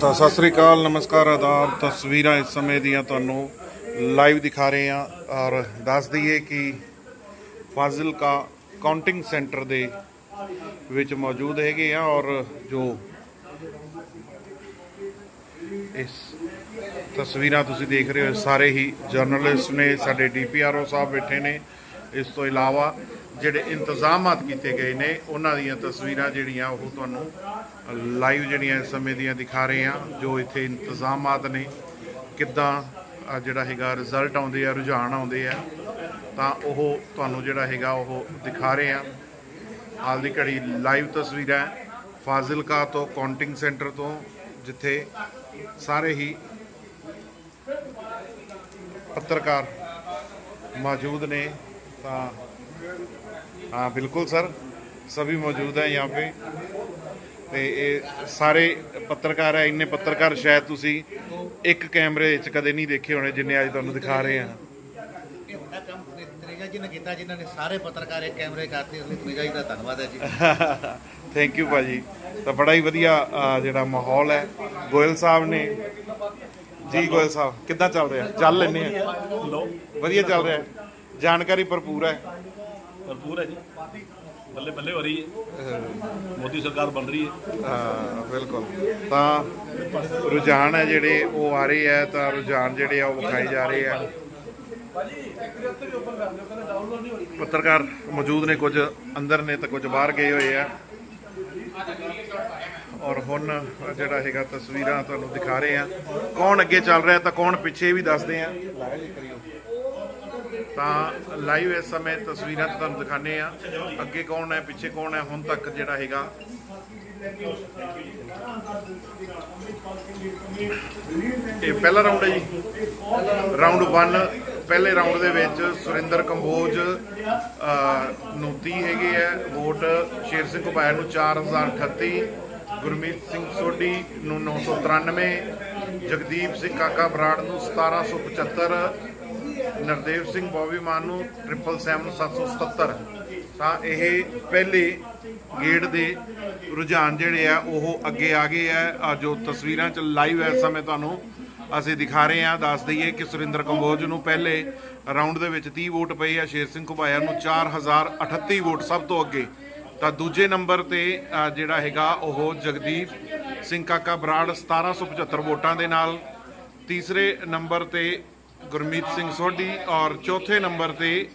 ਤਾਂ ਸਤਿ ਸ੍ਰੀ ਅਕਾਲ, ਨਮਸਕਾਰ, ਆਦਾਬ, ਤਸਵੀਰਾਂ ਇਸ ਸਮੇਂ ਦੀਆਂ ਤੁਹਾਨੂੰ ਲਾਈਵ ਦਿਖਾ ਰਹੇ ਹਾਂ ਔਰ ਦੱਸ ਦਈਏ ਕਿ ਫਾਜ਼ਿਲਕਾ ਕਾਊਂਟਿੰਗ ਸੈਂਟਰ ਦੇ ਵਿੱਚ ਮੌਜੂਦ ਹੈਗੇ ਆ ਔਰ ਜੋ ਇਸ ਤਸਵੀਰਾਂ ਤੁਸੀਂ ਦੇਖ ਰਹੇ ਹੋ ਸਾਰੇ ਹੀ ਜਰਨਲਿਸਟ ਨੇ, ਸਾਡੇ ਡੀਪੀਆਰਓ ਸਾਹਿਬ ਬੈਠੇ ਨੇ। ਇਸ ਤੋਂ ਇਲਾਵਾ ਜਿਹੜੇ ਇੰਤਜ਼ਾਮਾਤ ਕੀਤੇ ਗਏ ਨੇ, ਉਹਨਾਂ ਦੀਆਂ ਤਸਵੀਰਾਂ ਜਿਹੜੀਆਂ ਉਹ ਤੁਹਾਨੂੰ ਲਾਈਵ ਜਿਹੜੀਆਂ ਇਸ ਸਮੇਂ ਦੀਆਂ ਦਿਖਾ ਰਹੇ ਆ ਜੋ ਇੱਥੇ ਇੰਤਜ਼ਾਮਾਤ ਨੇ। ਕਿੱਦਾਂ ਜਿਹੜਾ ਹੈਗਾ ਰਿਜ਼ਲਟ ਆਉਂਦੇ ਆ, ਰੁਝਾਨ ਆਉਂਦੇ ਆ, ਤਾਂ ਉਹ ਤੁਹਾਨੂੰ ਜਿਹੜਾ ਹੈਗਾ ਉਹ ਦਿਖਾ ਰਹੇ ਆ ਹਾਲ ਦੀ ਘੜੀ ਲਾਈਵ ਤਸਵੀਰਾਂ ਫਾਜ਼ਿਲਕਾ ਤੋਂ ਕਾਊਂਟਿੰਗ ਸੈਂਟਰ ਤੋਂ, ਜਿੱਥੇ ਸਾਰੇ ਹੀ ਪੱਤਰਕਾਰ ਮੌਜੂਦ ਨੇ, ਤਾਂ हाँ बिल्कुल सर सभी मौजूद हैं यहाँ पे ਤੇ ਇਹ ਸਾਰੇ ਪੱਤਰਕਾਰ ਹੈ ਇੰਨੇ ਪੱਤਰਕਾਰ ਸ਼ਾਇਦ ਤੁਸੀਂ ਇੱਕ ਕੈਮਰੇ 'ਚ ਕਦੇ ਨਹੀਂ ਦੇਖੇ ਹੋਣੇ ਜਿੰਨੇ ਅੱਜ ਤੁਹਾਨੂੰ ਦਿਖਾ ਰਹੇ ਹਾਂ ਇਹ ਵੱਡਾ ਕੰਮ ਤਨੇਜਾ ਜੀ ਨੇ ਕੀਤਾ ਜਿਨ੍ਹਾਂ ਨੇ ਸਾਰੇ ਪੱਤਰਕਾਰ ਇੱਕ ਕੈਮਰੇ ਕਰਤੇ ਉਸ ਲਈ ਤਨੇਜਾ ਜੀ ਦਾ ਧੰਨਵਾਦ ਹੈ ਜੀ ਥੈਂਕ ਯੂ ਭਾਜੀ ਤਾਂ ਬੜਾ ਹੀ ਵਧੀਆ ਅਹ, ਜਿਹੜਾ ਮਾਹੌਲ ਹੈ ਗੋਇਲ ਸਾਹਿਬ ਨੇ ਜੀ ਗੋਇਲ ਸਾਹਿਬ ਕਿੱਦਾਂ ਚੱਲ ਰਿਹਾ ਚੱਲ ਲੈਨੇ ਆ ਵਧੀਆ ਚੱਲ ਰਿਹਾ ਜਾਣਕਾਰੀ ਭਰਪੂਰ ਹੈ ਭਰਪੂਰ ਹੈ ਜੀ। ਬੱਲੇ ਬੱਲੇ ਹੋ ਰਹੀ ਹੈ। ਮੋਦੀ ਸਰਕਾਰ ਬਣ ਰਹੀ ਹੈ। ਹਾਂ, ਬਿਲਕੁਲ। ਤਾਂ ਰੁਝਾਨ ਹੈ ਜਿਹੜੇ, ਉਹ ਆ ਰਹੇ ਆ ਤਾਂ ਰੁਝਾਨ ਜਿਹੜੇ ਆ, ਉਹ ਵਿਖਾਏ ਜਾ ਰਹੇ ਆ ਪੱਤਰਕਾਰ ਮੌਜੂਦ ਨੇ ਕੁਝ, ਅੰਦਰ ਨੇ ਤਾਂ ਕੁਝ ਬਾਹਰ ਗਏ ਹੋਏ ਆ। ਔਰ ਹੁਣ ਜਿਹੜਾ ਹੈਗਾ ਤਸਵੀਰਾਂ ਤੁਹਾਨੂੰ ਦਿਖਾ ਰਹੇ ਆ ਕੌਣ ਅੱਗੇ ਚੱਲ ਰਿਹਾ ਤਾਂ ਕੌਣ ਪਿੱਛੇ ਵੀ ਦੱਸਦੇ ਆ ਤਾਂ ਲਾਈਵ ਇਸ ਸਮੇਂ ਤਸਵੀਰਾਂ 'ਚ ਤੁਹਾਨੂੰ ਦਿਖਾਣੇ ਆ ਅੱਗੇ ਕੌਣ ਹੈ, ਪਿੱਛੇ ਕੌਣ ਹੈ, ਹੁਣ ਤੱਕ ਜਿਹੜਾ ਹੈਗਾ। ਇਹ ਪਹਿਲਾ ਰਾਉਂਡ ਹੈ ਜੀ। ਰਾਉਂਡ 1 ਪਹਿਲੇ ਰਾਉਂਡ ਦੇ ਵਿੱਚ ਸੁਰਿੰਦਰ ਕੰਬੋਜ ਨੂੰ 30 ਹੈਗੇ ਆ ਵੋਟ ਸ਼ੇਰ ਸਿੰਘ ਘੁਬਾਇਆ ਨੂੰ 4038 ਗੁਰਮੀਤ ਸਿੰਘ ਸੋਢੀ ਨੂੰ 993 ਜਗਦੀਪ ਸਿੰਘ ਕਾਕਾ ਬਰਾੜ ਨੂੰ 1775 ਨਰਦੇਵ ਸਿੰਘ ਬੋਬੀ ਮਾਨ ਨੂੰ 777 ਤਾਂ ਇਹ ਪਹਿਲੇ ਗੇੜ ਦੇ ਰੁਝਾਨ ਜਿਹੜੇ ਆ, ਉਹ ਅੱਗੇ ਆ ਗਏ ਆ। ਜੋ ਤਸਵੀਰਾਂ ਚ ਲਾਈਵ ਇਸ ਸਮੇਂ ਤੁਹਾਨੂੰ ਅਸੀਂ ਦਿਖਾ ਰਹੇ ਹਾਂ। ਦੱਸ ਦਈਏ ਕਿ ਸੁਰਿੰਦਰ ਕੰਬੋਜ ਨੂੰ ਪਹਿਲੇ ਰਾਉਂਡ ਦੇ ਵਿੱਚ 30 ਵੋਟ ਪਏ ਆ। ਸ਼ੇਰ ਸਿੰਘ ਘੁਬਾਇਆ ਨੂੰ 4038 ਵੋਟ, ਸਭ ਤੋਂ ਅੱਗੇ। ਤਾਂ ਦੂਜੇ ਨੰਬਰ ਤੇ ਜਿਹੜਾ ਹੈਗਾ, ਉਹ ਜਗਦੀਪ ਸਿੰਘ ਕਾਕਾ ਬਰਾੜ 1775 ਵੋਟਾਂ ਦੇ ਨਾਲ। ਤੀਸਰੇ ਨੰਬਰ ਤੇ ਗੁਰਮੀਤ ਸਿੰਘ ਸੋਢੀ ਔਰ ਚੌਥੇ ਨੰਬਰ ਤੇ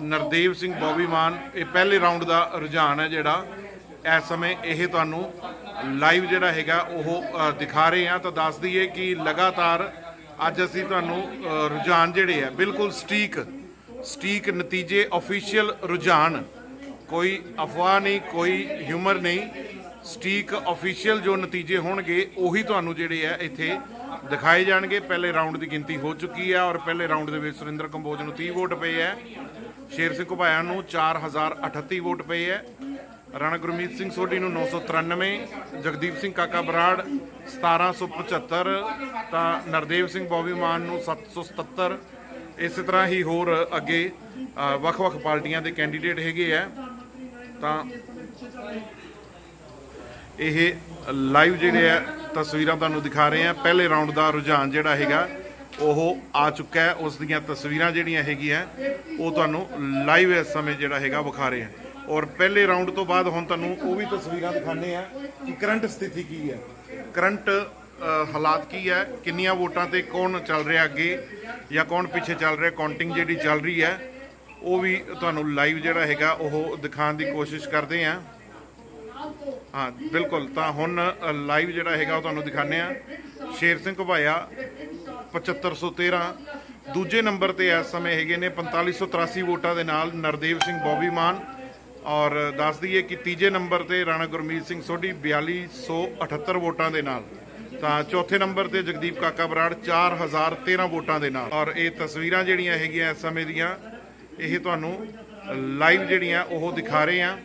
ਨਰਦੇਵ ਸਿੰਘ ਬੋਬੀ ਮਾਨ। ਇਹ ਪਹਿਲੇ ਰਾਉਂਡ ਦਾ ਰੁਝਾਨ ਹੈ ਜਿਹੜਾ। ਇਸ ਸਮੇਂ ਇਹ ਤੁਹਾਨੂੰ ਲਾਈਵ ਜਿਹੜਾ ਹੈਗਾ ਉਹ ਦਿਖਾ ਰਹੇ ਹਾਂ। ਤਾਂ ਦੱਸ ਦਈਏ ਕਿ ਲਗਾਤਾਰ ਅੱਜ ਅਸੀਂ ਤੁਹਾਨੂੰ ਰੁਝਾਨ ਜਿਹੜੇ ਆ, ਬਿਲਕੁਲ ਸਟੀਕ ਸਟੀਕ ਨਤੀਜੇ ਅਫੀਸ਼ੀਅਲ ਰੁਝਾਨ। ਕੋਈ ਅਫਵਾਹ ਨਹੀਂ, ਕੋਈ ਹਿਊਮਰ ਨਹੀਂ। ਸਟੀਕ ਅਫੀਸ਼ੀਅਲ ਜੋ ਨਤੀਜੇ ਹੋਣਗੇ, ਉਹੀ ਤੁਹਾਨੂੰ ਜਿਹੜੇ ਆ ਇੱਥੇ ਦਿਖਾਏ ਜਾਣਗੇ। ਪਹਿਲੇ ਰਾਉਂਡ ਦੀ ਗਿਣਤੀ ਹੋ ਚੁੱਕੀ ਹੈ ਔਰ ਪਹਿਲੇ ਰਾਉਂਡ ਦੇ ਵਿੱਚ ਸੁਰਿੰਦਰ ਕੰਬੋਜ ਨੂੰ 30 ਵੋਟ ਪਏ ਹੈ। ਸ਼ੇਰ ਸਿੰਘ ਘੁਬਾਇਆ ਨੂੰ 4038 ਵੋਟ ਪਏ ਹੈ। ਰਾਣਾ ਗੁਰਮੀਤ ਸਿੰਘ ਸੋਢੀ ਨੂੰ 993 ਜਗਦੀਪ ਸਿੰਘ ਕਾਕਾ ਬਰਾੜ 1775 ਤਾਂ ਨਰਦੇਵ ਸਿੰਘ ਬੌਬੀ ਮਾਨ ਨੂੰ 777 ਇਸੇ ਤਰ੍ਹਾਂ ਹੀ ਹੋਰ ਅੱਗੇ ਵੱਖ-ਵੱਖ ਪਾਰਟੀਆਂ ਦੇ ਕੈਂਡੀਡੇਟ ਹੈਗੇ ਆ ਤਾਂ ਇਹ ਲਾਈਵ ਜਿਹੜੇ ਆ ਤਸਵੀਰਾਂ ਤੁਹਾਨੂੰ ਦਿਖਾ ਰਹੇ ਹਾਂ। ਪਹਿਲੇ ਰਾਉਂਡ ਦਾ ਰੁਝਾਨ ਜਿਹੜਾ ਹੈਗਾ, ਉਹ ਆ ਚੁੱਕਾ ਹੈ। ਉਸ ਦੀਆਂ ਤਸਵੀਰਾਂ ਜਿਹੜੀਆਂ ਹੈਗੀਆਂ, ਉਹ ਤੁਹਾਨੂੰ ਲਾਈਵ ਇਸ ਸਮੇਂ ਜਿਹੜਾ ਹੈਗਾ ਵਿਖਾ ਰਹੇ ਆ ਔਰ ਪਹਿਲੇ ਰਾਉਂਡ ਤੋਂ ਬਾਅਦ ਹੁਣ ਤੁਹਾਨੂੰ ਉਹ ਵੀ ਤਸਵੀਰਾਂ ਦਿਖਾਣੇ ਆ ਕਿ ਕਰੰਟ ਸਥਿਤੀ ਕੀ ਹੈ। ਕਰੰਟ ਹਾਲਾਤ ਕੀ ਹੈ? ਕਿੰਨੀਆਂ ਵੋਟਾਂ ਤੇ ਕੌਣ ਚੱਲ ਰਿਹਾ ਅੱਗੇ ਜਾਂ ਕੌਣ ਪਿੱਛੇ ਚੱਲ ਰਿਹਾ? ਕਾਊਂਟਿੰਗ ਜਿਹੜੀ ਚੱਲ ਰਹੀ ਹੈ, ਉਹ ਵੀ ਤੁਹਾਨੂੰ ਲਾਈਵ ਜਿਹੜਾ ਹੈਗਾ, ਉਹ ਦਿਖਾਉਣ ਦੀ ਕੋਸ਼ਿਸ਼ ਕਰਦੇ ਆ ਹਾਂ, ਬਿਲਕੁਲ। ਤਾਂ ਹੁਣ ਲਾਈਵ ਜਿਹੜਾ ਹੈਗਾ ਉਹ ਤੁਹਾਨੂੰ ਦਿਖਾਣੇ ਆ ਸ਼ੇਰ ਸਿੰਘ ਘੁਬਾਇਆ 7513 ਦੂਜੇ ਨੰਬਰ ਤੇ ਇਸ ਸਮੇਂ ਹੈਗੇ ਨੇ 4583 ਵੋਟਾਂ ਦੇ ਨਾਲ ਨਰਦੇਵ ਸਿੰਘ ਬੋਬੀ ਮਾਨ। ਔਰ ਦੱਸ ਦਈਏ ਕਿ ਤੀਜੇ ਨੰਬਰ ਤੇ ਰਾਣਾ ਗੁਰਮੀਤ ਸਿੰਘ ਸੋਢੀ 4278 ਵੋਟਾਂ ਦੇ ਨਾਲ। ਤਾਂ ਚੌਥੇ ਨੰਬਰ ਤੇ ਜਗਦੀਪ ਕਾਕਾ ਬਰਾੜ 4013 ਵੋਟਾਂ ਦੇ ਨਾਲ। ਔਰ ਇਹ ਤਸਵੀਰਾਂ ਜਿਹੜੀਆਂ ਹੈਗੀਆਂ ਇਸ ਸਮੇਂ ਦੀਆਂ, ਇਹ ਤੁਹਾਨੂੰ ਲਾਈਵ ਜਿਹੜੀਆਂ ਉਹ ਦਿਖਾ ਰਹੇ ਆ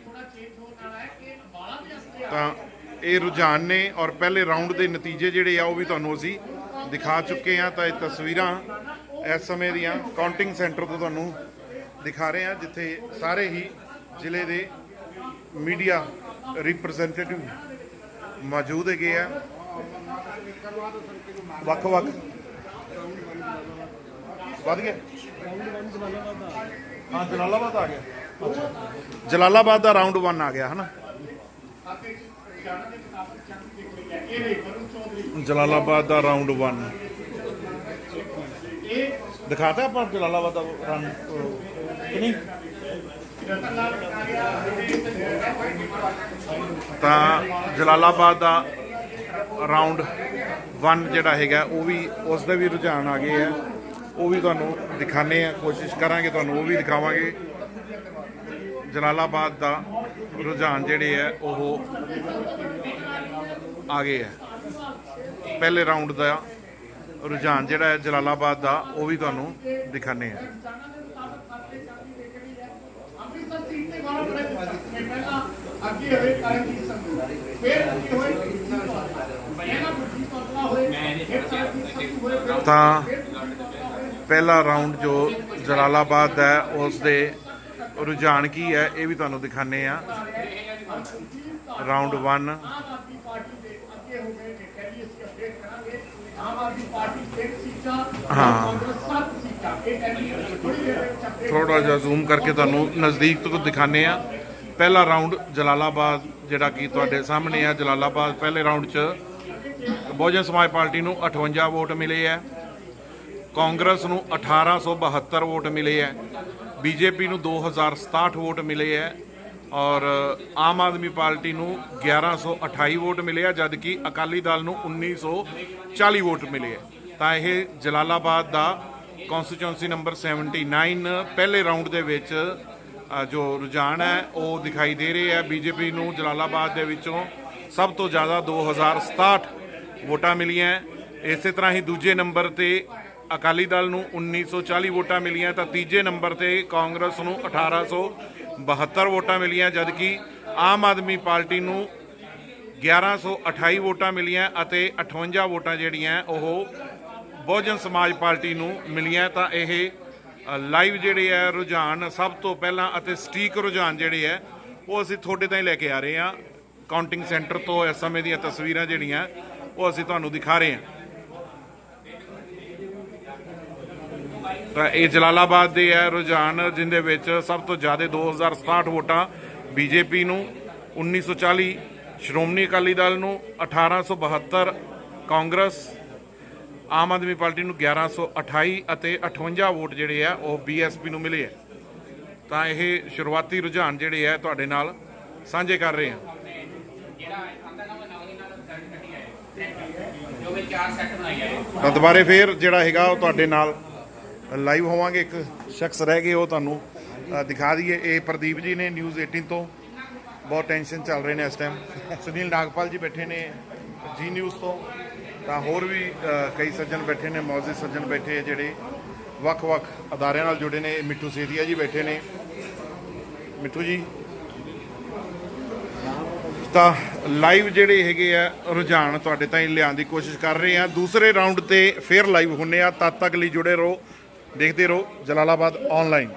ਤਾਂ ਇਹ ਰੁਝਾਨ ਨੇ ਔਰ ਪਹਿਲੇ ਰਾਉਂਡ ਦੇ ਨਤੀਜੇ ਜਿਹੜੇ ਆ, ਉਹ ਵੀ ਤੁਹਾਨੂੰ ਅਸੀਂ ਦਿਖਾ ਚੁੱਕੇ ਆ ਤਾਂ ਇਹ ਤਸਵੀਰਾਂ ਇਸ ਸਮੇਂ ਦੀਆਂ ਕਾਊਂਟਿੰਗ ਸੈਂਟਰ ਤੋਂ ਤੁਹਾਨੂੰ ਦਿਖਾ ਰਹੇ ਆ ਜਿੱਥੇ ਸਾਰੇ ਹੀ ਜ਼ਿਲ੍ਹੇ ਦੇ ਮੀਡੀਆ ਰਿਪਰੈਜ਼ੈਂਟੇਟਿਵ ਮੌਜੂਦ ਹੈਗੇ ਆ। ਵੱਖ ਵੱਖ। ਵੱਧ ਗਿਆ? ਹਾਂ, ਜਲਾਲਾਬਾਦ ਆ ਗਿਆ। ਜਲਾਲਾਬਾਦ ਦਾ ਰਾਉਂਡ 1 ਆ ਗਿਆ, ਹਨਾ? ਜਲਾਲਾਬਾਦ ਦਾ ਰਾਉਂਡ 1 ਦਿਖਾਤਾ ਆਪਾਂ ਜਲਾਲਾਬਾਦ ਦਾ ਰਨ ਕਿ ਨਹੀਂ? ਤਾਂ ਜਲਾਲਾਬਾਦ ਦਾ ਰਾਉਂਡ 1 ਜਿਹੜਾ ਹੈਗਾ ਉਹ ਵੀ ਉਸ ਦੇ ਵੀ ਰੁਝਾਨ ਆ ਗਏ ਆ ਉਹ ਵੀ ਤੁਹਾਨੂੰ ਦਿਖਾਣੇ ਆ ਕੋਸ਼ਿਸ਼ ਕਰਾਂਗੇ ਤੁਹਾਨੂੰ ਉਹ ਵੀ ਦਿਖਾਵਾਂਗੇ। ਜਲਾਲਾਬਾਦ ਦਾ ਰੁਝਾਨ ਜਿਹੜੇ ਹੈ, ਉਹ ਆ ਗਏ ਹੈ। ਪਹਿਲੇ ਰਾਉਂਡ ਦਾ ਰੁਝਾਨ ਜਿਹੜਾ ਹੈ ਜਲਾਲਾਬਾਦ ਦਾ, ਉਹ ਵੀ ਤੁਹਾਨੂੰ ਦਿਖਾਣੇ ਆ ਅੱਗੇ ਹੋਏ ਕਰਨਜੀਤ ਸੰਧੂ ਫਿਰ ਅੱਗੇ ਹੋਏ ਤਾਂ ਪਹਿਲਾ ਰਾਉਂਡ ਜੋ ਜਲਾਲਾਬਾਦ ਦਾ ਉਸ ਦੇ ਰੁਝਾਨ ਕੀ ਹੈ, ਇਹ ਵੀ ਤੁਹਾਨੂੰ ਦਿਖਾਣੇ ਆ ਰਾਉਂਡ 1 ਹਾਂ। ਕਾਂਗਰਸ ਥੋੜਾ ਜਿਹਾ ਜ਼ੂਮ ਕਰਕੇ ਤੁਹਾਨੂੰ ਨਜ਼ਦੀਕ ਤੋਂ ਦਿਖਾਣੇ ਆ ਪਹਿਲਾ ਰਾਉਂਡ ਜਲਾਲਾਬਾਦ, ਜਿਹੜਾ ਕਿ ਤੁਹਾਡੇ ਸਾਹਮਣੇ ਆ ਜਲਾਲਾਬਾਦ ਪਹਿਲੇ ਰਾਉਂਡ 'ਚ ਬਹੁਜਨ ਸਮਾਜ ਪਾਰਟੀ ਨੂੰ 58 ਵੋਟ ਮਿਲੇ ਆ ਕਾਂਗਰਸ ਨੂੰ 1872 ਵੋਟ ਮਿਲੇ ਹੈ। ਬੀਜੇਪੀ ਨੂੰ 2067 ਵੋਟ ਮਿਲੇ ਹੈ ਔਰ ਆਮ ਆਦਮੀ ਪਾਰਟੀ ਨੂੰ 1128 ਵੋਟ ਮਿਲੇ ਆ, ਜਦਕਿ ਅਕਾਲੀ ਦਲ ਨੂੰ 1940 ਵੋਟ ਮਿਲੇ ਹੈ। ਤਾਂ ਇਹ ਜਲਾਲਾਬਾਦ ਦਾ ਕਨਸਟੀਚੁਐਂਸੀ ਨੰਬਰ 79 ਪਹਿਲੇ ਰਾਉਂਡ ਦੇ ਵਿੱਚ ਜੋ ਰੁਝਾਨ ਹੈ, ਉਹ ਦਿਖਾਈ ਦੇ ਰਹੇ ਹੈ। ਬੀਜੇਪੀ ਨੂੰ ਜਲਾਲਾਬਾਦ ਦੇ ਵਿੱਚੋਂ ਸਭ ਤੋਂ ਜ਼ਿਆਦਾ 2067 ਵੋਟਾਂ ਮਿਲੀਆਂ ਇਸੇ ਤਰ੍ਹਾਂ ਹੀ ਦੂਜੇ ਨੰਬਰ ਤੇ ਅਕਾਲੀ ਦਲ ਨੂੰ 1940 ਵੋਟਾਂ ਮਿਲੀਆਂ ਤਾਂ ਤੀਜੇ ਨੰਬਰ ਤੇ ਕਾਂਗਰਸ ਨੂੰ 1872 ਵੋਟਾਂ ਮਿਲੀਆਂ, ਜਦਕਿ ਆਮ ਆਦਮੀ ਪਾਰਟੀ ਨੂੰ 1128 ਵੋਟਾਂ ਮਿਲੀਆਂ ਅਤੇ 58 ਵੋਟਾਂ ਜਿਹੜੀਆਂ ਉਹ ਬਹੁਜਨ ਸਮਾਜ ਪਾਰਟੀ ਨੂੰ ਮਿਲੀਆਂ। ਤਾਂ ਇਹ ਲਾਈਵ ਜਿਹੜੇ ਆ ਰੁਝਾਨ ਸਭ ਤੋਂ ਪਹਿਲਾਂ ਅਤੇ ਸਟੀਕ ਰੁਝਾਨ ਜਿਹੜੇ ਆ, ਉਹ ਅਸੀਂ ਤੁਹਾਡੇ ਤਾਈਂ ਲੈ ਕੇ ਆ ਰਹੇ ਹਾਂ। ਕਾਊਂਟਿੰਗ ਸੈਂਟਰ ਤੋਂ ਇਸ ਸਮੇਂ ਦੀਆਂ ਤਸਵੀਰਾਂ ਜਿਹੜੀਆਂ, ਉਹ ਅਸੀਂ ਤੁਹਾਨੂੰ ਦਿਖਾ ਰਹੇ ਹਾਂ। ਤਾਂ ਇਹ ਜਲਾਲਾਬਾਦ ਦੇ ਹੈ ਰੁਝਾਨ ਜਿੰਦੇ ਵਿੱਚ ਸਭ ਤੋਂ ਜ਼ਿਆਦਾ 2067 ਵੋਟਾਂ ਬੀਜੇਪੀ ਨੂੰ 1940 ਸ਼੍ਰੋਮਣੀ ਅਕਾਲੀ ਦਲ ਨੂੰ 1872 ਕਾਂਗਰਸ ਆਮ ਆਦਮੀ ਪਾਰਟੀ ਨੂੰ 1128 ਅਤੇ 58 ਵੋਟ ਜਿਹੜੇ ਆ ਉਹ ਬੀਐਸਪੀ ਨੂੰ ਮਿਲੇ ਆ। ਤਾਂ ਇਹ ਸ਼ੁਰੂਆਤੀ ਰੁਝਾਨ ਜਿਹੜੇ ਆ ਤੁਹਾਡੇ ਨਾਲ ਸਾਂਝੇ ਕਰ ਰਹੇ ਹਾਂ ਤਾਂ ਦੁਬਾਰੇ ਫੇਰ ਜਿਹੜਾ ਹੈਗਾ ਉਹ ਤੁਹਾਡੇ ਨਾਲ ਲਾਈਵ ਹੋਵਾਂਗੇ, ਇੱਕ ਸ਼ਖਸ ਰਹਿ ਗਏ ਉਹ ਤੁਹਾਨੂੰ ਦਿਖਾ ਦਈਏ। ਇਹ ਪ੍ਰਦੀਪ ਜੀ ਨੇ ਨਿਊਜ਼ 18 ਤੋਂ ਬਹੁਤ ਟੈਨਸ਼ਨ ਚੱਲ ਰਹੇ ਨੇ ਇਸ ਟਾਈਮ ਸੁਨੀਲ ਨਾਗਪਾਲ ਜੀ ਬੈਠੇ ਨੇ ਜੀ ਨਿਊਜ਼ ਤੋਂ, ਤਾਂ ਹੋਰ ਵੀ ਕਈ ਸੱਜਣ ਬੈਠੇ ਨੇ, ਮੌਜੂਦ ਸੱਜਣ ਬੈਠੇ ਜਿਹੜੇ ਵੱਖ-ਵੱਖ ਅਦਾਰਿਆਂ ਨਾਲ ਜੁੜੇ ਨੇ। ਮਿੱਠੂ ਸੇਧੀਆ ਜੀ ਬੈਠੇ ਨੇ। ਮਿੱਠੂ ਜੀ, ਤਾਂ ਲਾਈਵ ਜਿਹੜੇ ਹੈਗੇ ਆ, ਰੁਝਾਨ ਤੁਹਾਡੇ ਤਾਈਂ ਲਿਆਉਣ ਦੀ ਕੋਸ਼ਿਸ਼ ਕਰ ਰਹੇ ਆ। ਦੂਸਰੇ ਰਾਉਂਡ ਤੇ ਫੇਰ ਲਾਈਵ ਹੁੰਨੇ ਆ। ਤਦ ਤੱਕ ਲਈ ਜੁੜੇ ਰਹੋ। ਦੇਖਦੇ ਰਹੋ ਜਲਾਲਾਬਾਦ ਆਨਲਾਈਨ